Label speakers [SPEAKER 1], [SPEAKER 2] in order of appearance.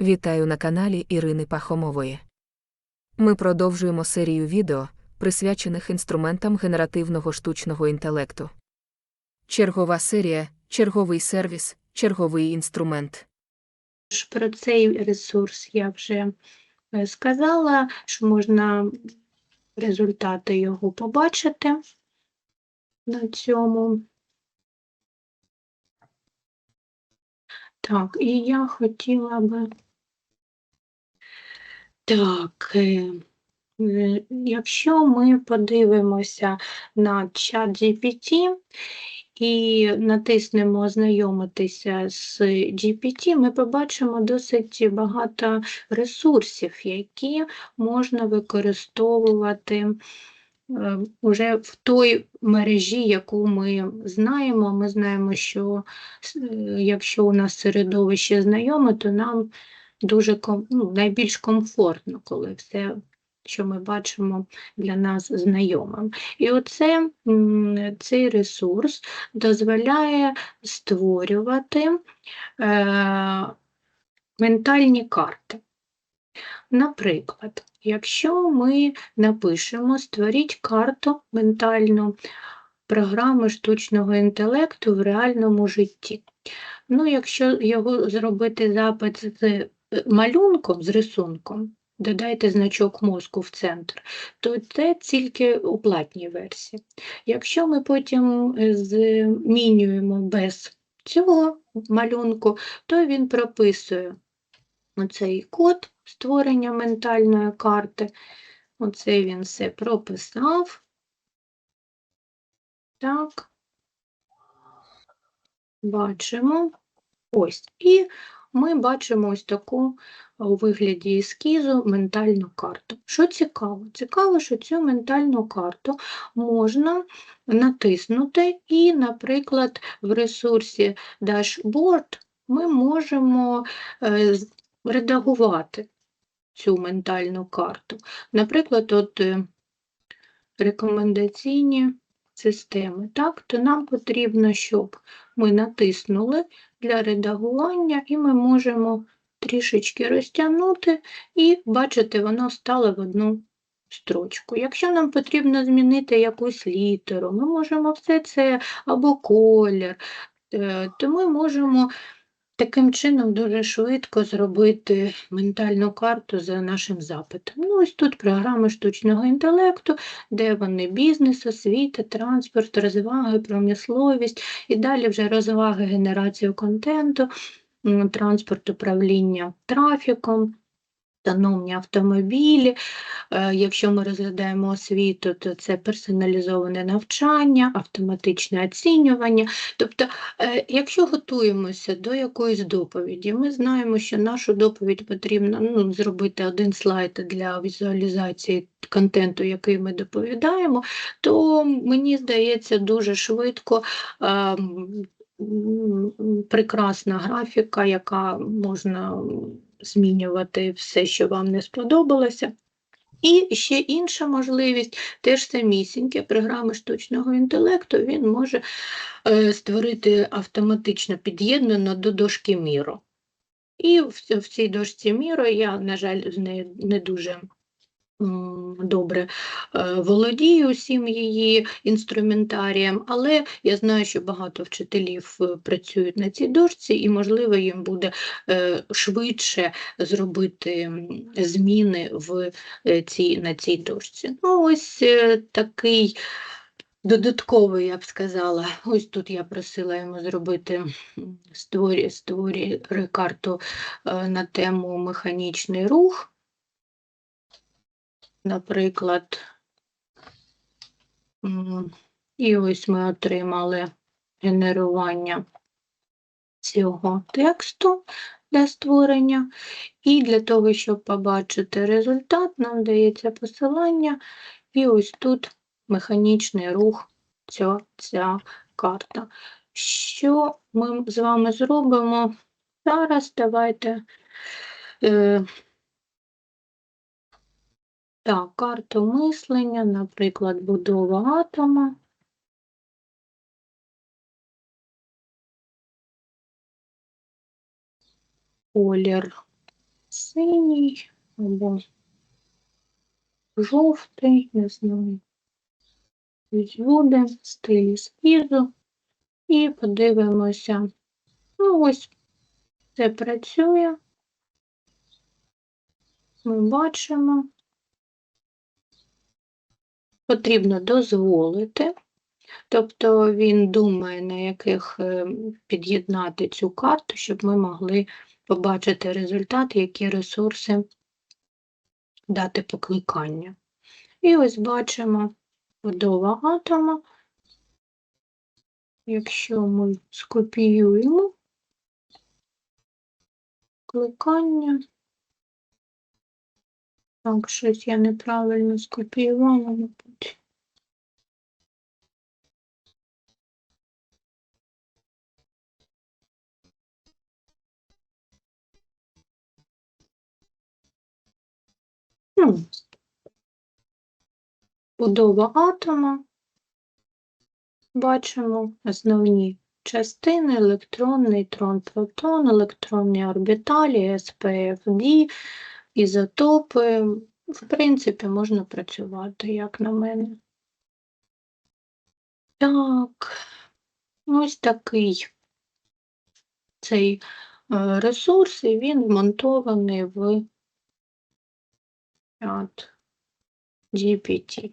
[SPEAKER 1] Вітаю на каналі Ірини Пахомової. Ми продовжуємо серію відео, присвячених інструментам генеративного штучного інтелекту. Чергова серія, черговий сервіс, черговий інструмент.
[SPEAKER 2] Про цей ресурс я вже е, сказала, що можна результати його побачити на цьому. Так, і я хотіла би. Так, е, е, якщо ми подивимося на чат GPT і натиснемо ознайомитися з GPT, ми побачимо досить багато ресурсів, які можна використовувати е, уже в той мережі, яку ми знаємо. Ми знаємо, що якщо у нас середовище знайоме, то нам дуже ну, найбільш комфортно, коли все, що ми бачимо, для нас знайомим. І оце цей ресурс дозволяє створювати е, ментальні карти. Наприклад, якщо ми напишемо Створіть карту ментальну програми штучного інтелекту в реальному житті. Ну, якщо його зробити запит з малюнком, з рисунком, додайте значок мозку в центр, то це тільки у платній версії. Якщо ми потім е, змінюємо без цього малюнку, то він прописує оцей код створення ментальної карти. Оце він все прописав. Так. Бачимо. Ось. І ми бачимо ось таку у вигляді ескізу ментальну карту. Що цікаво? Цікаво, що цю ментальну карту можна натиснути і, наприклад, в ресурсі Dashboard ми можемо е, редагувати цю ментальну карту. Наприклад, от е, рекомендаційні системи, так, то нам потрібно, щоб ми натиснули для редагування, і ми можемо трішечки розтягнути, і бачите, воно стало в одну строчку. Якщо нам потрібно змінити якусь літеру, ми можемо все це або колір, е, то ми можемо таким чином дуже швидко зробити ментальну карту за нашим запитом. Ну, ось тут програми штучного інтелекту, де вони бізнес, освіта, транспорт, розваги, промисловість і далі вже розваги, генерацію контенту, транспорт, управління трафіком. Автономні автомобілі. Е, Якщо ми розглядаємо освіту, то це персоналізоване навчання, автоматичне оцінювання. Тобто, е, якщо готуємося до якоїсь доповіді, ми знаємо, що нашу доповідь потрібно ну, зробити один слайд для візуалізації контенту, який ми доповідаємо, то мені здається дуже швидко. ем, Прекрасна графіка, яка можна змінювати все, що вам не сподобалося. І ще інша можливість, теж самісіньке, програми штучного інтелекту, він може е, створити автоматично під'єднано до дошки міру. І в, цій дошці міру я, на жаль, з нею не дуже добре е, володію усім її інструментарієм, але я знаю, що багато вчителів е, працюють на цій дошці, і, можливо, їм буде е, швидше зробити зміни в цій, на цій дошці. Ну, ось такий додатковий, я б сказала. Ось тут я просила йому зробити створі, створі карту на тему механічний рух. Наприклад, і ось ми отримали генерування цього тексту для створення. І для того, щоб побачити результат, нам дається посилання, і ось тут механічний рух ця, ця карта. Що ми з вами зробимо зараз? Давайте. Е, так, карту мислення, наприклад, будова атома. Колір синій або жовтий, не знаю. Буде стиль ескізу. І подивимося. Ну, ось це працює. Ми бачимо. Потрібно дозволити. Тобто він думає, на яких е, під'єднати цю карту, щоб ми могли побачити результат, які ресурси дати покликання. І ось бачимо будова атома. Якщо ми скопіюємо кликання. Так, щось я неправильно скопіювала, мабуть. Будова атома. Бачимо основні частини електрон, нейтрон, протон, електронні орбіталі, СПФД, ізотопи. В принципі, можна працювати, як на мене. Так, ось такий цей е, ресурс, і він вмонтований в чат GPT.